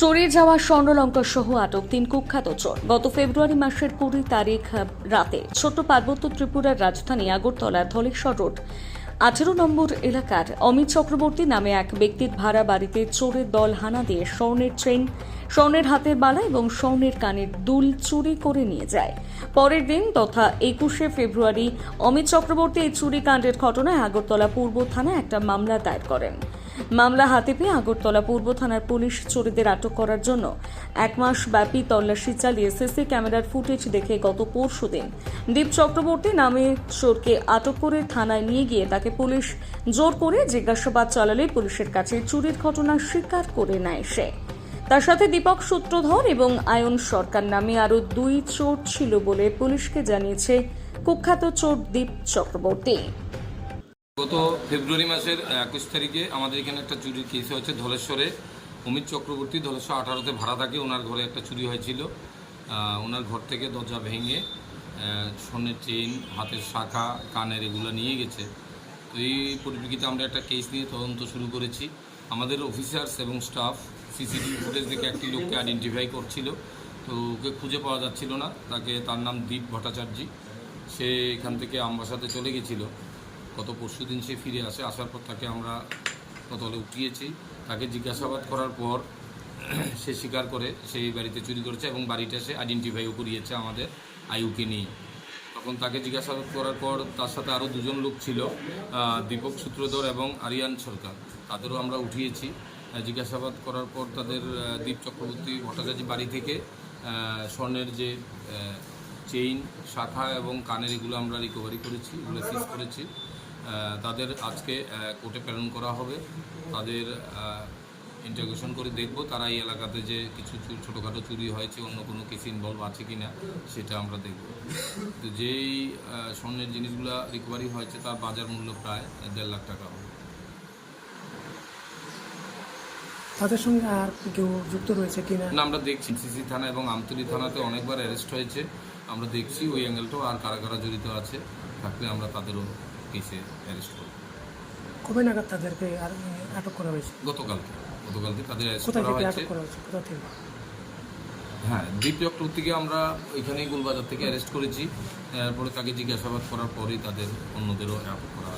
চোরে যাওয়া স্বর্ণলঙ্কা সহ আটক তিন কুখ্যাত চোর। গত ফেব্রুয়ারি মাসের কুড়ি তারিখ রাতে ছোট্ট পার্বত্য ত্রিপুরার রাজধানী আগরতলার ধলেশ্বর রোড, আঠেরো নম্বর এলাকার অমিত চক্রবর্তী নামে এক ব্যক্তির ভাড়া বাড়িতে চোরের দল হানা দিয়ে স্বর্ণের ট্রেন স্বর্ণের হাতের বালা এবং স্বর্ণের কানের দুল চুরি করে নিয়ে যায়। পরের দিন তথা একুশে ফেব্রুয়ারি অমিত চক্রবর্তী এই চুরি কাণ্ডের ঘটনায় আগরতলা পূর্ব থানায় একটা মামলা দায়ের করেন। মামলা হাতে পেয়ে আগরতলা পূর্ব থানার পুলিশ চোরেদের আটক করার জন্য এক মাস ব্যাপী তল্লাশি চালিয়ে সিসি ক্যামেরার ফুটেজ দেখে গত পরশু দিন দীপ চক্রবর্তী নামে চোরকে আটক করে থানায় নিয়ে গিয়ে তাকে পুলিশ জোর করে জিজ্ঞাসাবাদ চালালে পুলিশের কাছে চুরির ঘটনা স্বীকার করে নেয় সে। তার সাথে দীপক সূত্রধর এবং আয়ন সরকার নামে আরও দুই চোর ছিল বলে পুলিশকে জানিয়েছে কুখ্যাত চোর দীপ চক্রবর্তী। গত ফেব্রুয়ারি মাসের একুশ তারিখে আমাদের এখানে একটা চুরির কেস হয়েছে ধলেশ্বরে। অমিত চক্রবর্তী ধলেশ্বর আঠারোতে ভাড়া থাকে, ওনার ঘরে একটা চুরি হয়েছিল। ওনার ঘর থেকে দরজা ভেঙে স্বর্ণের চেইন হাতের শাখা, কানের এগুলো নিয়ে গেছে। তো এই পরিপ্রেক্ষিতে আমরা একটা কেস নিয়ে তদন্ত শুরু করেছি। আমাদের অফিসার্স এবং স্টাফ সিসিটিভি ফুটেজ দেখে একটি লোককে আইডেন্টিফাই করছিল। তো ওকে খুঁজে পাওয়া যাচ্ছিল না। তাকে তার নাম দীপ ভট্টাচার্য সে এখান থেকে আমবাসাতে চলে গেছিল। গত পরশু দিন সে ফিরে আসে, আসার পর তাকে আমরা কতলে উঠিয়েছি। তাকে জিজ্ঞাসাবাদ করার পর সে স্বীকার করে সেই বাড়িতে চুরি করেছে এবং বাড়িটা সে আইডেন্টিফাইও করিয়েছে আমাদের আয়ুকে নিয়ে। তখন তাকে জিজ্ঞাসাবাদ করার পর তার সাথে আরও দুজন লোক ছিল দীপক সূত্রধর এবং আরিয়ান সরকার। তাদেরও আমরা উঠিয়েছি। জিজ্ঞাসাবাদ করার পর তাদের দীপ চক্রবর্তী ভট্টাচার্য বাড়ি থেকে স্বর্ণের যে চেইন শাখা এবং কানের এগুলো আমরা রিকভারি করেছি, এগুলো সিজ করেছি। তাদের আজকে কোর্টে প্রেরণ করা হবে। তাদের ইন্টারগেশন করে দেখব তারা এই এলাকাতে যে কিছু ছোটোখাটো চুরি হয়েছে অন্য কোনো কেস ইনভলভ আছে কি না সেটা আমরা দেখব। তো যেই স্বর্ণের জিনিসগুলো রিকভারি হয়েছে তার বাজার মূল্য প্রায় দেড় লাখ টাকা হবে। তাদের সঙ্গে আর কেউ যুক্ত রয়েছে কিনা? না আমরা দেখছি। সিসি থানা এবং আমতলী থানাতে অনেকবার অ্যারেস্ট হয়েছে। আমরা দেখছি ওই অ্যাঙ্গেলটাও আর কারা কারা জড়িত আছে থাকলে আমরা তাদেরও কেসে অ্যারেস্ট কবে নাগাদ তাদেরকে আটক করা হয়েছে? গতকালকে গতকালকে তাদের অ্যারেস্ট করা থেকে হয়েছে। হয়েছে? কোথা থেকে? হ্যাঁ দ্বীপ চক্রবর্তীকে আমরা ওইখানেই গোলবাজার থেকে অ্যারেস্ট করেছি। এরপরে তাকে জিজ্ঞাসাবাদ করার পরেই তাদের অন্যদেরও আটক করা